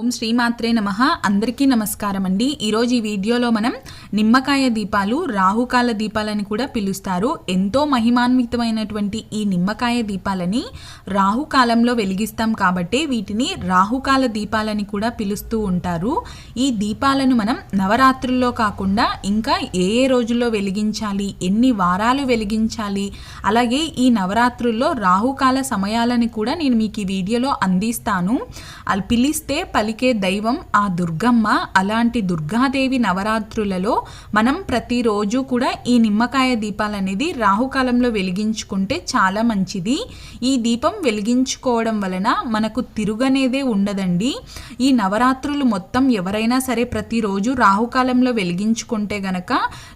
ఓం శ్రీమాత్రే నమ. అందరికీ నమస్కారం అండి ఈరోజు ఈ వీడియోలో మనం నిమ్మకాయ దీపాలు రాహుకాల దీపాలని కూడా పిలుస్తారు. ఎంతో మహిమాన్వితమైనటువంటి ఈ నిమ్మకాయ దీపాలని రాహుకాలంలో వెలిగిస్తాం కాబట్టి వీటిని రాహుకాల దీపాలని కూడా పిలుస్తూ ఉంటారు. ఈ దీపాలను మనం నవరాత్రుల్లో కాకుండా ఇంకా ఏ ఏ రోజుల్లో వెలిగించాలి ఎన్ని వారాలు వెలిగించాలి అలాగే ఈ నవరాత్రుల్లో రాహుకాల సమయాలని కూడా నేను మీకు ఈ వీడియోలో అందిస్తాను. అది పిలిస్తే పలికే దైవం ఆ దుర్గమ్మ. అలాంటి దుర్గాదేవి నవరాత్రులలో మనం ప్రతిరోజు కూడా ఈ నిమ్మకాయ దీపాలు అనేది రాహుకాలంలో వెలిగించుకుంటే చాలా మంచిది. ఈ దీపం వెలిగించుకోవడం వలన మనకు తిరుగనేదే ఉండదండి. ఈ నవరాత్రులు మొత్తం ఎవరైనా సరే ప్రతిరోజు రాహుకాలంలో వెలిగించుకుంటే గనక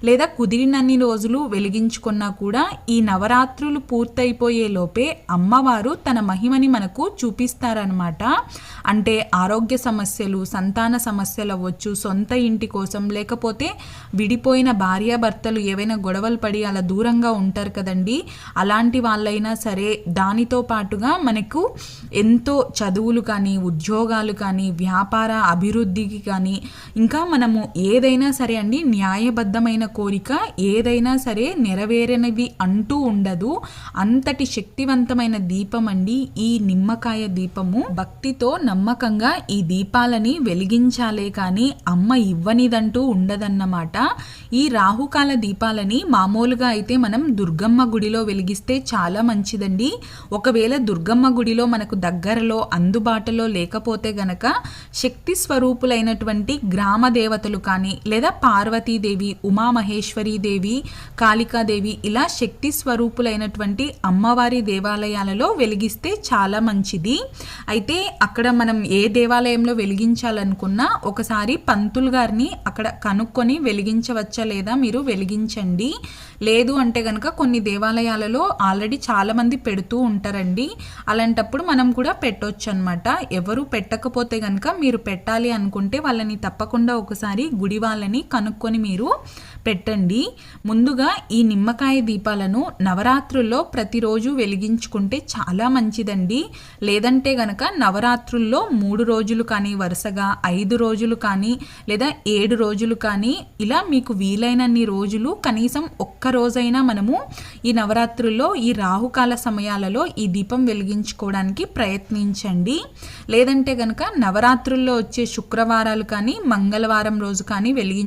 లేదా కుదిరినన్ని రోజులు వెలిగించుకున్నా కూడా ఈ నవరాత్రులు పూర్తయిపోయే లోపే అమ్మవారు తన మహిమని మనకు చూపిస్తారనమాట అంటే ఆరోగ్య సమస్యలు సంతాన సమస్యలు అవ్వచ్చు సొంత ఇంటి కోసం లేకపోతే విడిపోయిన భార్యాభర్తలు ఏవైనా గొడవలు పడి అలా దూరంగా ఉంటారు కదండి. అలాంటి వాళ్ళైనా సరే దానితో పాటుగా మనకు ఎంతో చదువులు కానీ ఉద్యోగాలు కానీ వ్యాపార అభివృద్ధికి కానీ ఇంకా మనము ఏదైనా సరే అండి న్యాయబద్ధమైన కోరిక ఏదైనా సరే నెరవేరనివి అంటూ ఉండదు. అంతటి శక్తివంతమైన దీపం అండి ఈ నిమ్మకాయ దీపము. భక్తితో నమ్మకంగా ఈ దీపాలని వెలిగించాలే కానీ అమ్మ ఇవ్వనిదంటూ ఉండదన్నమాట. ఈ రాహుకాల దీపాలని మామూలుగా అయితే మనం దుర్గమ్మ గుడిలో వెలిగిస్తే చాలా మంచిదండి. ఒకవేళ దుర్గమ్మ గుడిలో మనకు దగ్గరలో అందుబాటులో లేకపోతే గనక శక్తి స్వరూపులైనటువంటి గ్రామ దేవతలు కానీ లేదా పార్వతీదేవి ఉమామహేశ్వరీదేవి కాళికాదేవి ఇలా శక్తి స్వరూపులైనటువంటి అమ్మవారి దేవాలయాలలో వెలిగిస్తే చాలా మంచిది. అయితే అక్కడ మనం ఏ దేవాలయం దేవాలయంలో వెలిగించాలనుకున్నా ఒకసారి పంతులు గారిని అక్కడ కనుక్కొని వెలిగించవచ్చా లేదా మీరు వెలిగించండి. లేదు అంటే కనుక కొన్ని దేవాలయాలలో ఆల్రెడీ చాలామంది పెడుతూ ఉంటారండి. అలాంటప్పుడు మనం కూడా పెట్టొచ్చు అనమాట ఎవరు పెట్టకపోతే కనుక మీరు పెట్టాలి అనుకుంటే వాళ్ళని తప్పకుండా ఒకసారి గుడి వాళ్ళని కనుక్కొని మీరు పెట్టండి. ముందుగా ఈ నిమ్మకాయ దీపాలను నవరాత్రుల్లో ప్రతిరోజు వెలిగించుకుంటే చాలా మంచిదండి. లేదంటే గనక నవరాత్రుల్లో మూడు రోజులు కానీ వరుసగా ఐదు రోజులు కానీ లేదా ఏడు రోజులు కానీ ఇలా మీకు వీలైనన్ని రోజులు కనీసం ఒక్క రోజైనా మనము ఈ నవరాత్రుల్లో ఈ రాహుకాల సమయాలలో ఈ దీపం వెలిగించుకోవడానికి ప్రయత్నించండి. లేదంటే కనుక నవరాత్రుల్లో వచ్చే శుక్రవారాలు కానీ మంగళవారం రోజు కానీ వెలిగించ